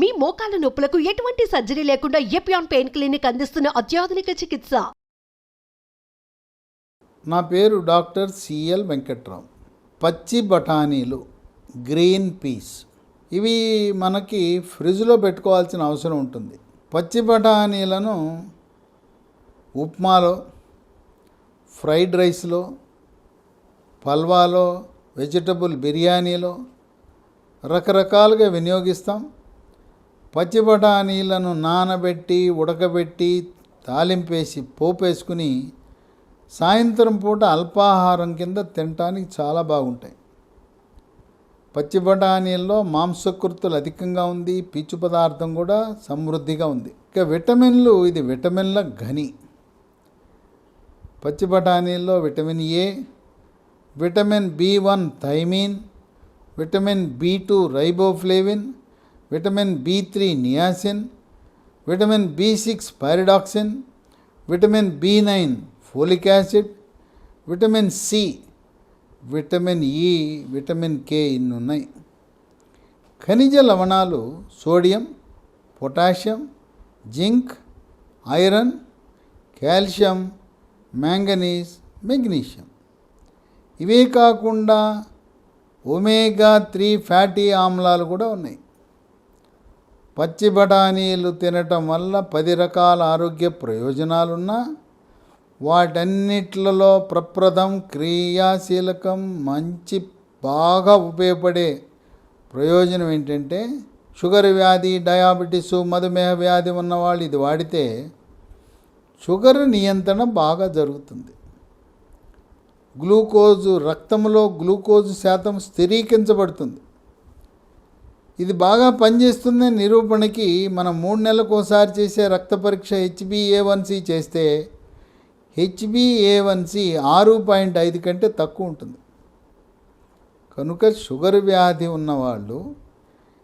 మీ మోకాల నొప్పులకు ఎటువంటి సర్జరీ లేకుండా ఎపియాన్ పెయిన్ క్లినిక్ అందిస్తున్న అత్యాధునిక చికిత్స? నా పేరు డాక్టర్ సిఎల్ వెంకట్రావు. పచ్చి బఠానీలు గ్రీన్ పీస్. ఇవి మనకి ఫ్రిడ్జ్లో పెట్టుకోవాల్సిన అవసరం ఉంటుంది. పచ్చి బఠానీలను ఉప్మాలో ఫ్రైడ్ రైస్లో పల్వాలో వెజిటబుల్ బిర్యానీలో రకరకాలుగా వినియోగిస్తాం. పచ్చి బఠానీలను నానబెట్టి ఉడకబెట్టి తాలింపేసి పోపేసుకుని సాయంత్రం పూట అల్పాహారం కింద తినటానికి చాలా బాగుంటాయి. పచ్చి బఠానీల్లో మాంసకృతులు అధికంగా ఉంది పీచు పదార్థం కూడా సమృద్ధిగా ఉంది. ఇక విటమిన్లు ఇది విటమిన్ల ఘని. పచ్చి బఠానీల్లో vitamin A vitamin B one thiamine vitamin B two riboflavin vitamin B three niacin vitamin B six pyridoxine vitamin B nine folic acid vitamin C vitamin E vitamin K ఇన్ని ఉన్నాయి ఖనిజ లవణాలు sodium potassium zinc iron calcium manganese magnesium. ఇవే కాకుండా omega three fatty ఆమ్లాలు కూడా ఉన్నాయి. పచ్చి బఠానీలు తినటం వల్ల పది రకాల ఆరోగ్య ప్రయోజనాలున్నా వాటన్నిట్లలో ప్రప్రదం క్రియాశీలకం మంచి బాగా ఉపయోగపడే ప్రయోజనం ఏంటంటే షుగర్ వ్యాధి డయాబెటీస్ మధుమేహ వ్యాధి ఉన్నవాళ్ళు ఇది వాడితే షుగర్ నియంత్రణ బాగా జరుగుతుంది. గ్లూకోజు రక్తంలో గ్లూకోజు శాతం స్థిరీకరించబడుతుంది. ఇది బాగా పనిచేస్తుందని నిరూపణకి మనం మూడు నెలలకు ఒకసారి చేసే రక్త పరీక్ష హెచ్బిఏవన్సి చేస్తే హెచ్బిఏవన్సి ఆరు పాయింట్ ఐదు కంటే తక్కువ ఉంటుంది. కనుక షుగర్ వ్యాధి ఉన్నవాళ్ళు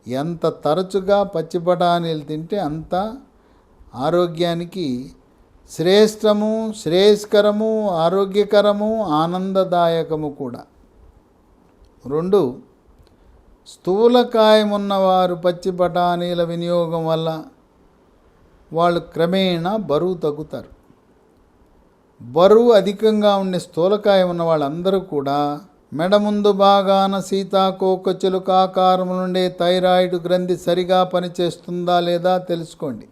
ఎంత తరచుగా పచ్చి బఠానీలు తింటే అంత ఆరోగ్యానికి శ్రేష్టము శ్రేయస్కరము ఆరోగ్యకరము ఆనందదాయకము కూడా. రెండు స్థూలకాయం ఉన్నవారు పచ్చి బఠానీల వినియోగం వల్ల వాళ్ళు క్రమేణా బరువు తగ్గుతారు. బరువు అధికంగా ఉండే స్థూలకాయం ఉన్న వాళ్ళందరూ కూడా మెడ ముందు భాగాన సీతాకోకచులుక ఆకారం నుండే థైరాయిడ్ గ్రంథి సరిగా పనిచేస్తుందా లేదా తెలుసుకోండి.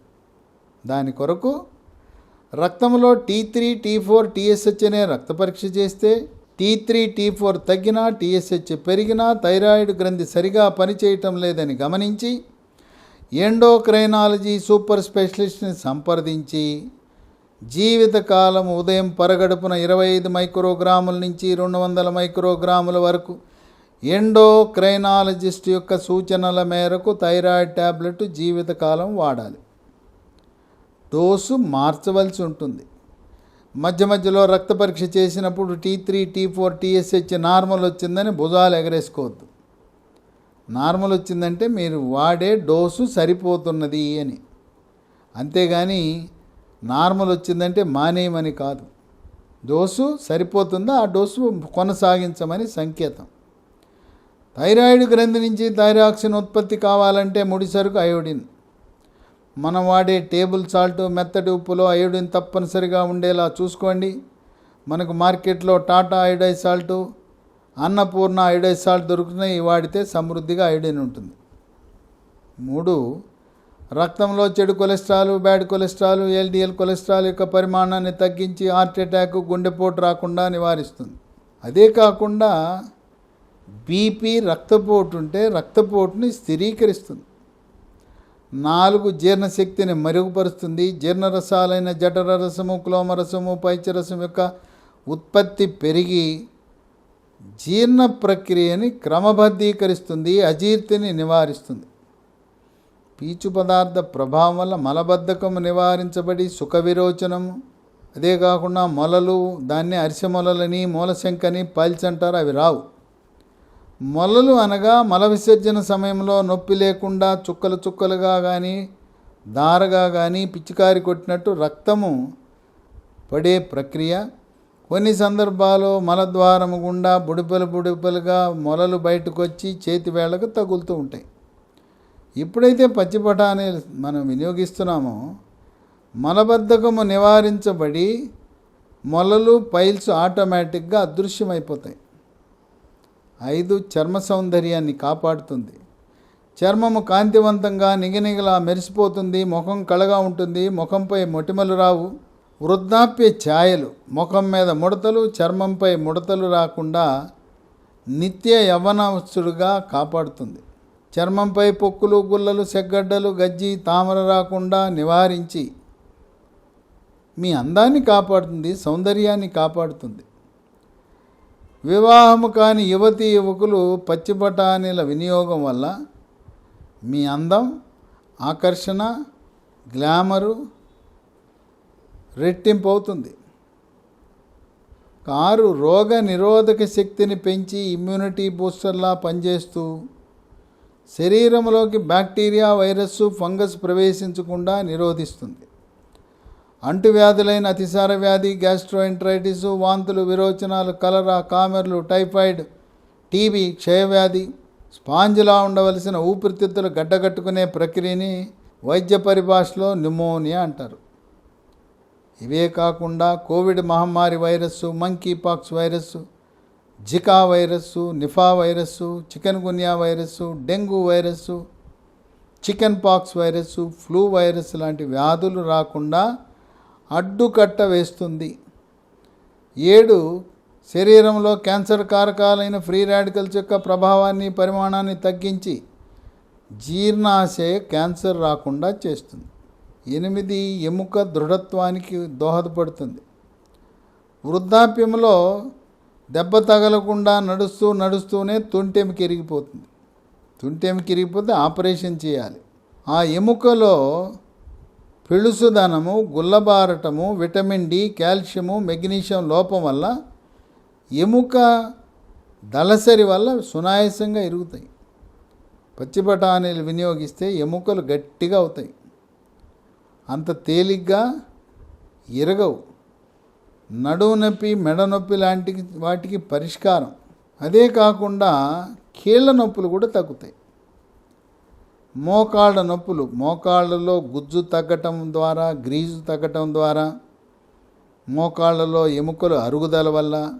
దాని కొరకు రక్తంలో T three T four TSH అనే రక్త పరీక్ష చేస్తే టీ త్రీ టీ ఫోర్ తగ్గినా టీఎస్హెచ్ పెరిగినా థైరాయిడ్ గ్రంథి సరిగా పనిచేయటం లేదని గమనించి ఎండోక్రైనాలజీ సూపర్ స్పెషలిస్ట్ని సంప్రదించి జీవితకాలం ఉదయం పరగడుపున ఇరవై ఐదు మైక్రోగ్రాముల నుంచి రెండు వందల మైక్రోగ్రాముల వరకు ఎండోక్రైనాలజిస్ట్ యొక్క సూచనల మేరకు థైరాయిడ్ ట్యాబ్లెట్ జీవితకాలం వాడాలి. డోసు మార్చవలసి ఉంటుంది. మధ్య మధ్యలో రక్త పరీక్ష చేసినప్పుడు T three T four TSH normal వచ్చిందని భుజాలు ఎగరేసుకోవద్దు. నార్మల్ వచ్చిందంటే మీరు వాడే డోసు సరిపోతున్నది అని. అంతేగాని నార్మల్ వచ్చిందంటే మానేయమని కాదు. డోసు సరిపోతుందా? ఆ డోసు కొనసాగించమని సంకేతం. థైరాయిడ్ గ్రంథి నుంచి థైరాక్సిన్ ఉత్పత్తి కావాలంటే ముడి సరుకు అయోడిన్. మనం వాడే టేబుల్ సాల్ట్ మెత్తటి ఉప్పులో అయోడిన్ తప్పనిసరిగా ఉండేలా చూసుకోండి. మనకు మార్కెట్లో Tata iodise salt Annapurna iodise salt దొరుకుతున్నాయి. వాడితే సమృద్ధిగా అయోడిన్ ఉంటుంది. మూడు రక్తంలో చెడు cholesterol bad cholesterol LDL cholesterol యొక్క పరిమాణాన్ని తగ్గించి హార్ట్ అటాక్ గుండెపోటు రాకుండా నివారిస్తుంది. అదే కాకుండా బీపీ రక్తపోటు ఉంటే రక్తపోటుని స్థిరీకరిస్తుంది. నాలుగు జీర్ణశక్తిని మెరుగుపరుస్తుంది. జీర్ణరసాలైన జఠర రసము క్లోమరసము పైచరసం యొక్క ఉత్పత్తి పెరిగి జీర్ణ ప్రక్రియని క్రమబద్ధీకరిస్తుంది అజీర్తిని నివారిస్తుంది. పీచు పదార్థ ప్రభావం వల్ల మలబద్ధకం నివారించబడి సుఖ విరోచనం అదే కాకుండా మొలలు దాన్ని అరిసె మొలలని మూలశంకని పల్చంటారు అవి రావు. మొలలు అనగా మల విసర్జన సమయంలో నొప్పి లేకుండా చుక్కలు చుక్కలుగా కానీ దారగా కానీ పిచికారి కొట్టినట్టు రక్తము పడే ప్రక్రియ. కొన్ని సందర్భాల్లో మలద్వారము గుండా బుడిపలు బుడిపలుగా మొలలు బయటకు వచ్చి చేతి వేళ్ళకు తగులుతూ ఉంటాయి. ఇప్పుడైతే పచ్చి బఠానీలు మనం వినియోగిస్తున్నామో మలబద్ధకము నివారించబడి మొలలు పైల్స్ ఆటోమేటిక్గా అదృశ్యమైపోతాయి. ఐదు చర్మ సౌందర్యాన్ని కాపాడుతుంది. చర్మము కాంతివంతంగా నిగనిగలా మెరిసిపోతుంది. ముఖం కళగా ఉంటుంది. ముఖంపై మొటిమలు రావు. వృద్ధాప్య ఛాయలు. ముఖం మీద ముడతలు చర్మంపై ముడతలు రాకుండా నిత్య యవ్వనస్తుడుగా కాపాడుతుంది. చర్మంపై పొక్కులు గుల్లలు సెగ్గడ్డలు గజ్జి తామర రాకుండా నివారించి మీ అందాన్ని కాపాడుతుంది సౌందర్యాన్ని కాపాడుతుంది. వివాహము కాని యువతి యువకులు పచ్చి బఠానీల వినియోగం వల్ల మీ అందం ఆకర్షణ గ్లామరు రెట్టింపు అవుతుంది. కారు రోగ నిరోధక శక్తిని పెంచి ఇమ్యూనిటీ బూస్టర్లా పనిచేస్తూ శరీరంలోకి బ్యాక్టీరియా వైరస్ ఫంగస్ ప్రవేశించకుండా నిరోధిస్తుంది. అంటువ్యాధులైన అతిసార వ్యాధి గ్యాస్ట్రోఎంట్రైటిస్ వాంతులు విరోచనాలు కలరా కామెర్లు టైఫాయిడ్ టీబీ క్షయవ్యాధి స్పాంజిలా ఉండవలసిన ఊపిరితిత్తులు గడ్డగట్టుకునే ప్రక్రియని వైద్య పరిభాషలో న్యూమోనియా అంటారు. ఇవే కాకుండా కోవిడ్ మహమ్మారి virus monkeypox virus Zika virus Nipah virus chikungunya virus dengue virus chickenpox virus flu virus లాంటి వ్యాధులు రాకుండా అడ్డుకట్ట వేస్తుంది. ఏడు శరీరంలో క్యాన్సర్ కారకాలైన ఫ్రీ రాడికల్స్ యొక్క ప్రభావాన్ని పరిమాణాన్ని తగ్గించి జీర్ణాశయ క్యాన్సర్ రాకుండా చేస్తుంది. ఎనిమిది ఎముక దృఢత్వానికి దోహదపడుతుంది. వృద్ధాప్యంలో దెబ్బ తగలకుండా నడుస్తూ నడుస్తూనే తుంటెమి కిరిగిపోతుంది తుంటెమి కిరిగిపోతే ఆపరేషన్ చేయాలి. ఆ ఎముకలో పిలుసుదనము గుల్లబారటము విటమిన్ డి కాల్షియము మెగ్నీషియం లోపం వల్ల ఎముక దళసరి వల్ల సునాయాసంగా ఇరుగుతాయి. పచ్చి బఠానీలు వినియోగిస్తే ఎముకలు గట్టిగా అవుతాయి. అంత తేలిగ్గా ఇరగవు. నడువు నొప్పి మెడ నొప్పి లాంటి వాటికి పరిష్కారం. అదే కాకుండా కీళ్ళ నొప్పులు కూడా తగ్గుతాయి. మోకాళ్ళ నొప్పులు మోకాళ్ళలో గుజ్జు తగ్గటం ద్వారా గ్రీజు తగ్గటం ద్వారా మోకాళ్ళలో ఎముకలు అరుగుదల వల్ల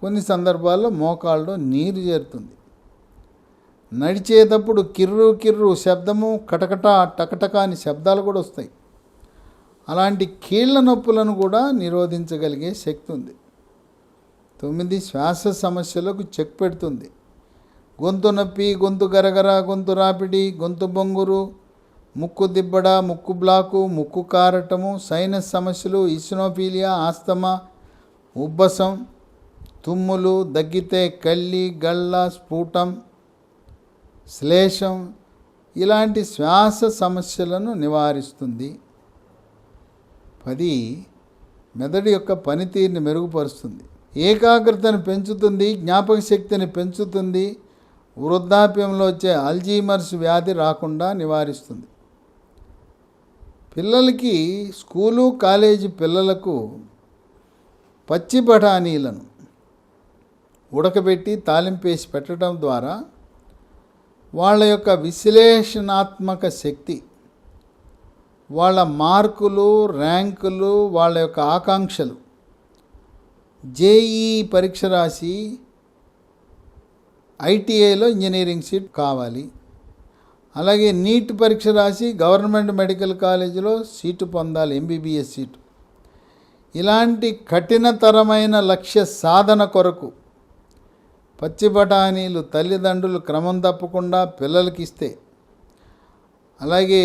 కొన్ని సందర్భాల్లో మోకాళ్ళలో నీరు చేరుతుంది. నడిచేటప్పుడు కిర్రు కిర్రు శబ్దము కటకట టకటక అని శబ్దాలు కూడా వస్తాయి. అలాంటి కీళ్ళ నొప్పులను కూడా నిరోధించగలిగే శక్తి ఉంది. తొమ్మిది శ్వాస సమస్యలకు చెక్ పెడుతుంది. గొంతు నొప్పి గొంతు గరగర గొంతు రాపిడి గొంతు బొంగురు ముక్కు దిబ్బడ ముక్కు బ్లాకు ముక్కు కారటము సైనస్ సమస్యలు ఇసినోఫీలియా ఆస్తమా ఉబ్బసం తుమ్ములు దగ్గితే కళ్ళి గళ్ళ స్ఫూటం శ్లేషం ఇలాంటి శ్వాస సమస్యలను నివారిస్తుంది. పది మెదడు యొక్క పనితీరుని మెరుగుపరుస్తుంది. ఏకాగ్రతను పెంచుతుంది జ్ఞాపక శక్తిని పెంచుతుంది వృద్ధాప్యంలో వచ్చే అల్జీమర్స్ వ్యాధి రాకుండా నివారిస్తుంది. పిల్లలకి స్కూలు కాలేజీ పిల్లలకు పచ్చి బఠానీలను ఉడకబెట్టి తాలింపేసి పెట్టడం ద్వారా వాళ్ళ యొక్క విశ్లేషణాత్మక శక్తి వాళ్ళ మార్కులు ర్యాంకులు వాళ్ళ యొక్క ఆకాంక్షలు జేఈ పరీక్ష రాసి ఐటీఐలో ఇంజనీరింగ్ సీట్ కావాలి. అలాగే నీట్ పరీక్ష రాసి గవర్నమెంట్ మెడికల్ కాలేజీలో సీటు పొందాలి ఎంబీబీఎస్ సీటు. ఇలాంటి కఠినతరమైన లక్ష్య సాధన కొరకు పచ్చి బఠానీలు తల్లిదండ్రులు క్రమం తప్పకుండా పిల్లలకి ఇస్తే అలాగే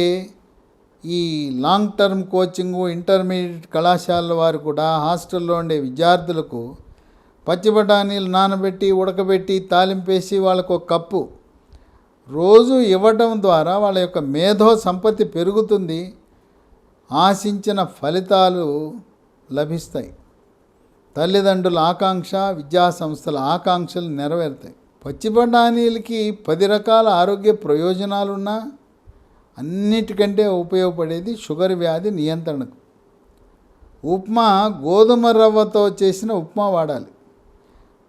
ఈ లాంగ్ టర్మ్ కోచింగు ఇంటర్మీడియట్ కళాశాలల వారు కూడా హాస్టల్లో ఉండే విద్యార్థులకు పచ్చి బఠానీలు నానబెట్టి ఉడకబెట్టి తాలింపేసి వాళ్ళకు ఒక కప్పు. రోజు ఇవ్వటం ద్వారా వాళ్ళ యొక్క మేధో సంపత్తి పెరుగుతుంది. ఆశించిన ఫలితాలు లభిస్తాయి. తల్లిదండ్రుల ఆకాంక్ష విద్యా సంస్థల ఆకాంక్షలు నెరవేరుతాయి. పచ్చి బఠానీలకి పది రకాల ఆరోగ్య ప్రయోజనాలున్నా అన్నిటికంటే ఉపయోగపడేది షుగర్ వ్యాధి నియంత్రణకు. ఉప్మా గోధుమ రవ్వతో చేసిన ఉప్మా వాడాలి.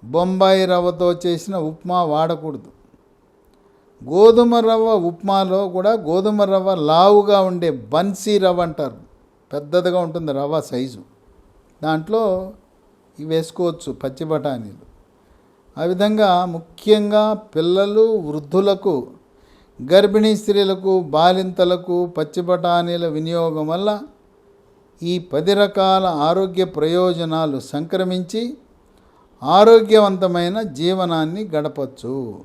బొంబాయి రవ్వతో చేసిన ఉప్మా వాడకూడదు. గోధుమ రవ్వ ఉప్మాలో కూడా గోధుమ రవ్వ లావుగా ఉండే బన్సీ రవ్వ అంటారు. పెద్దదిగా ఉంటుంది రవ్వ సైజు. దాంట్లో ఇవి వేసుకోవచ్చు పచ్చి బఠానీలు. ఆ విధంగా ముఖ్యంగా పిల్లలు వృద్ధులకు గర్భిణీ స్త్రీలకు బాలింతలకు పచ్చి బఠానీల వినియోగం వల్ల ఈ పది రకాల ఆరోగ్య ప్రయోజనాలు సంక్రమించి ఆరోగ్యవంతమైన జీవనాన్ని గడపచ్చు.